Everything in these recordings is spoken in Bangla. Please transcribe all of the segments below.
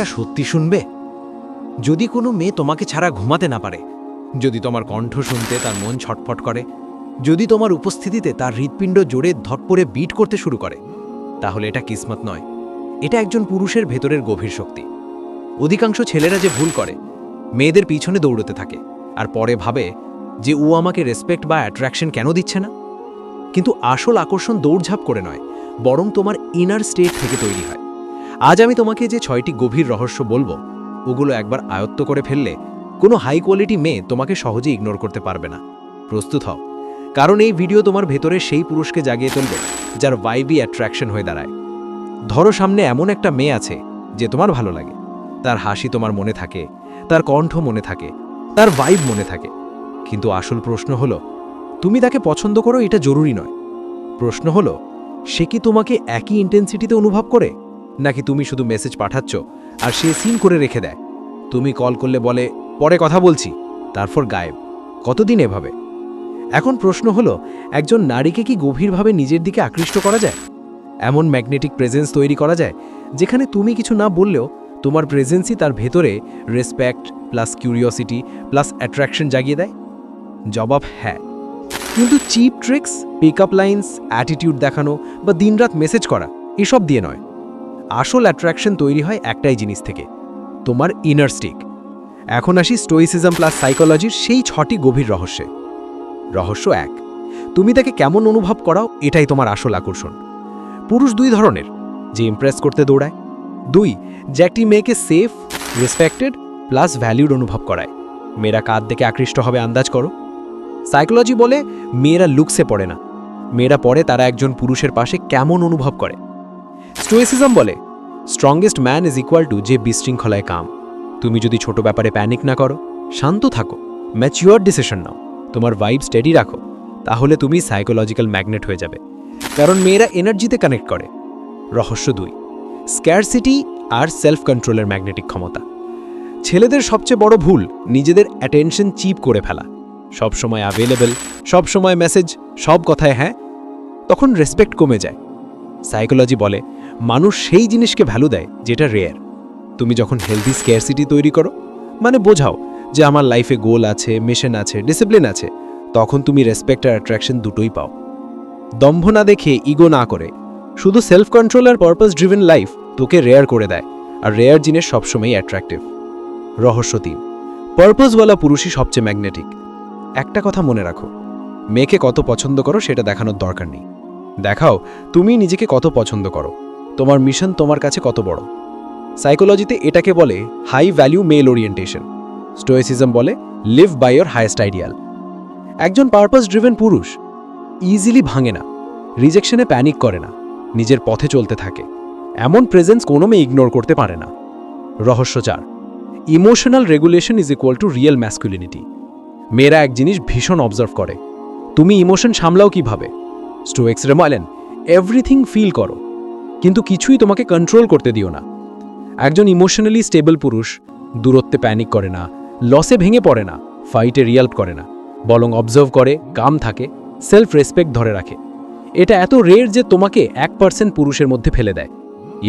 কথাটা সত্যি শুনবে? যদি কোনো মেয়ে তোমাকে ছাড়া ঘুমাতে না পারে, যদি তোমার কণ্ঠ শুনতে তার মন ছটফট করে, যদি তোমার উপস্থিতিতে তার হৃৎপিণ্ড জোরে ধটপড়ে বিট করতে শুরু করে, তাহলে এটা কিসমত নয়। এটা একজন পুরুষের ভেতরের গভীর শক্তি। অধিকাংশ ছেলেরা যে ভুল করে, মেয়েদের পিছনে দৌড়তে থাকে আর পরে ভাবে যে ও আমাকে রেসপেক্ট বা অ্যাট্রাকশন কেন দিচ্ছে না। কিন্তু আসল আকর্ষণ দৌড়ঝাঁপ করে নয়, বরং তোমার ইনার স্টেট থেকে তৈরি হয়। আজ আমি তোমাকে যে ছয়টি গভীর রহস্য বলব, ওগুলো একবার আয়ত্ত করে ফেললে কোনো হাই কোয়ালিটি মেয়ে তোমাকে সহজে ইগনোর করতে পারবে না। প্রস্তুত হও, কারণ এই ভিডিও তোমার ভেতরে সেই পুরুষকে জাগিয়ে তুলবে, যার ভাইবি অ্যাট্রাকশন হয়ে দাঁড়ায়। ধরো সামনে এমন একটা মেয়ে আছে যে তোমার ভালো লাগে। তার হাসি তোমার মনে থাকে, তার কণ্ঠ মনে থাকে, তার ভাইব মনে থাকে। কিন্তু আসল প্রশ্ন হলো, তুমি তাকে পছন্দ করো এটা জরুরি নয়। প্রশ্ন হলো, সে কি তোমাকে একই ইন্টেন্সিটিতে অনুভব করে? নাকি তুমি শুধু মেসেজ পাঠাচ্ছ আর সে সিন করে রেখে দেয়? তুমি কল করলে বলে, পরে কথা বলছি। তারপর গায়েব। কতদিন এভাবে? এখন প্রশ্ন হলো, একজন নারীকে কি গভীরভাবে নিজের দিকে আকৃষ্ট করা যায়? এমন ম্যাগনেটিক প্রেজেন্স তৈরি করা যায়, যেখানে তুমি কিছু না বললেও তোমার প্রেজেন্সই তার ভেতরে respect plus curiosity plus attraction জাগিয়ে দেয়? জবাব হ্যাঁ। কিন্তু cheap tricks, pick up lines, attitude দেখানো বা দিনরাত মেসেজ করা, এসব দিয়ে নয়। আসল অ্যাট্রাকশন তৈরি হয় একটাই জিনিস থেকে, তোমার ইনার স্টিক এখন আসি স্টোইসিজম প্লাস সাইকোলজির সেই ছটি গভীর রহস্যে। রহস্য এক, তুমি তাকে কেমন অনুভব করাও এটাই তোমার আসল আকর্ষণ। পুরুষ দুই ধরনের, যে ইমপ্রেস করতে দৌড়ায়। দুই, যে একটি মেয়েকে সেফ রেসপেক্টেড প্লাস ভ্যালিউড অনুভব করায়। মেয়েরা কাঁধ দেখে আকৃষ্ট হবে, আন্দাজ করো। সাইকোলজি বলে মেয়েরা লুকসে পড়ে না। মেয়েরা পড়ে তারা একজন পুরুষের পাশে কেমন অনুভব করে। স্টোয়েসিজম বলে strongest man is equal to যে বিশৃঙ্খলায় কাম তুমি যদি ছোট ব্যাপারে প্যানিক না করো, শান্ত থাকো ম্যাচিওর ডিসিশন নাও, তোমার ভাইব স্টেডি রাখো, তাহলে তুমি সাইকোলজিক্যাল ম্যাগনেট হয়ে যাবে। কারণ মেয়েরা এনার্জিতে কানেক্ট করে। রহস্য দুই স্ক্যারসিটি আর সেলফ কন্ট্রোলের ম্যাগনেটিক ক্ষমতা। ছেলেদের সবচেয়ে বড় ভুল, নিজেদের অ্যাটেনশন চিপ করে ফেলা। সব সময় অ্যাভেলেবেল সব সময় মেসেজ সব কথায় হ্যাঁ তখন রেসপেক্ট কমে যায়। সাইকোলজি বলে মানুষ সেই জিনিসকে ভ্যালু দেয় যেটা রেয়ার তুমি যখন হেলদি স্কেয়ারসিটি তৈরি করো মানে বোঝাও যে আমার লাইফে গোল আছে মিশন আছে ডিসিপ্লিন আছে, তখন তুমি রেসপেক্ট আর অ্যাট্রাকশন দুটোই পাও। দম্ভ না দেখে ইগো না করে, শুধু সেলফ কন্ট্রোল আর পারপাস ড্রিভেন লাইফ তোকে রেয়ার করে দেয়, আর রেয়ার জিনিস সবসময়ই অ্যাট্রাকটিভ রহস্য তিন পারপাসওয়ালা পুরুষই সবচেয়ে ম্যাগনেটিক একটা কথা মনে রাখো, মেয়েকে কত পছন্দ করো সেটা দেখানোর দরকার নেই। দেখাও, তুমি নিজেকে কত পছন্দ করো। তোমার মিশন তোমার কাছে কত বড়? সাইকোলজিতে এটাকে বলে high value male orientation stoicism বলে live by your highest ideal একজন পারপাস ড্রিভেন পুরুষ ইজিলি ভাঙে না রিজেকশনে প্যানিক করে না, নিজের পথে চলতে থাকে। এমন প্রেজেন্স কোনো মেয়ে ইগনোর করতে পারে না। রহস্য চার emotional regulation is equal to real masculinity মেয়েরা এক জিনিস ভীষণ অবজার্ভ করে। তুমি ইমোশন সামলাও কীভাবে? স্টোয়েক্স রেমালেন এভরিথিং ফিল করো। কিন্তু কিছুই তোমাকে কন্ট্রোল করতে দিও না। একজন ইমোশনালি স্টেবল পুরুষ, দূরত্বে প্যানিক করে না লসে ভেঙে পড়ে না ফাইটে রিয়াল্প করে না, বরং অবজার্ভ করে কাম থাকে সেলফ রেসপেক্ট ধরে রাখে। এটা এত রেয়ার যে তোমাকে এক পার্সেন্ট পুরুষের মধ্যে ফেলে দেয়।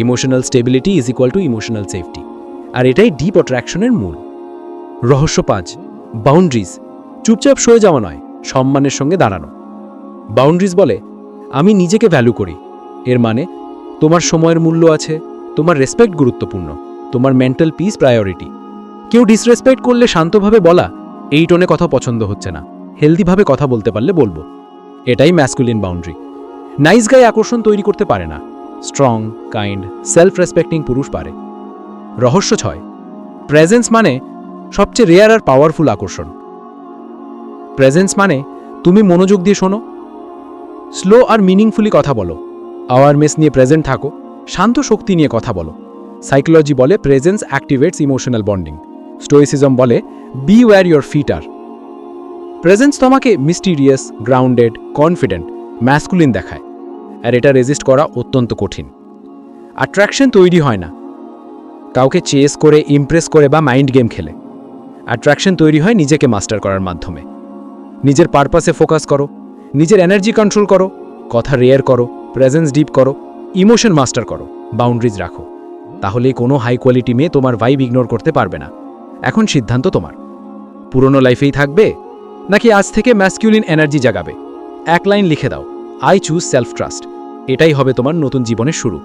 Emotional stability is equal to emotional safety আর এটাই ডিপ অ্যাট্রাকশনের মূল। রহস্য পাঁচ বাউন্ডারিজ চুপচাপ সয়ে যাওয়া নয়, সম্মানের সঙ্গে দাঁড়ানো। বাউন্ডারিজ বলে, আমি নিজেকে ভ্যালু করি। এর মানে তোমার সময়ের মূল্য আছে, তোমার রেসপেক্ট গুরুত্বপূর্ণ, তোমার মেন্টাল পিস প্রায়োরিটি কেউ ডিসরেসপেক্ট করলে শান্তভাবে বলা, এই টোনে কথা পছন্দ হচ্ছে না হেলদিভাবে কথা বলতে পারলে বলব। এটাই ম্যাসকুলিন বাউন্ডারি নাইস গায়ে আকর্ষণ তৈরি করতে পারে না স্ট্রং কাইন্ড সেলফ রেসপেক্টিং পুরুষ পারে। রহস্য ছয় প্রেজেন্স মানে সবচেয়ে রেয়ার আর পাওয়ারফুল আকর্ষণ। প্রেজেন্স মানে তুমি মনোযোগ দিয়ে শোনো স্লো আর মিনিংফুলি কথা বলো। আওয়ারনেস নিয়ে প্রেজেন্ট থাকো, শান্ত শক্তি নিয়ে কথা বলো। সাইকোলজি বলে presence activates emotional bonding stoicism বলে be aware your fitter presence তোমাকে মিস্টিরিয়াস গ্রাউন্ডেড কনফিডেন্ট ম্যাসকুলিন দেখায়, আর এটা রেজিস্ট করা অত্যন্ত কঠিন। অ্যাট্রাকশন তৈরি হয় না। কাউকে চেস করে ইমপ্রেস করে বা মাইন্ড গেম খেলে। অ্যাট্রাকশন তৈরি হয় নিজেকে মাস্টার করার মাধ্যমে। নিজের পারপাসে ফোকাস করো, নিজের এনার্জি কন্ট্রোল করো, কথা রেয়ার করো প্রেজেন্স ডিপ করো ইমোশন মাস্টার করো বাউন্ডারিজ রাখো। তাহলে কোনো হাই কোয়ালিটি মেয়ে তোমার ভাইব ইগনোর করতে পারবে না। এখন সিদ্ধান্ত তোমার। পুরনো লাইফেই থাকবে, নাকি আজ থেকে ম্যাসকিউলিন এনার্জি জাগাবে? এক লাইন লিখে দাও আই চুজ সেলফ ট্রাস্ট এটাই হবে তোমার নতুন জীবনের শুরু।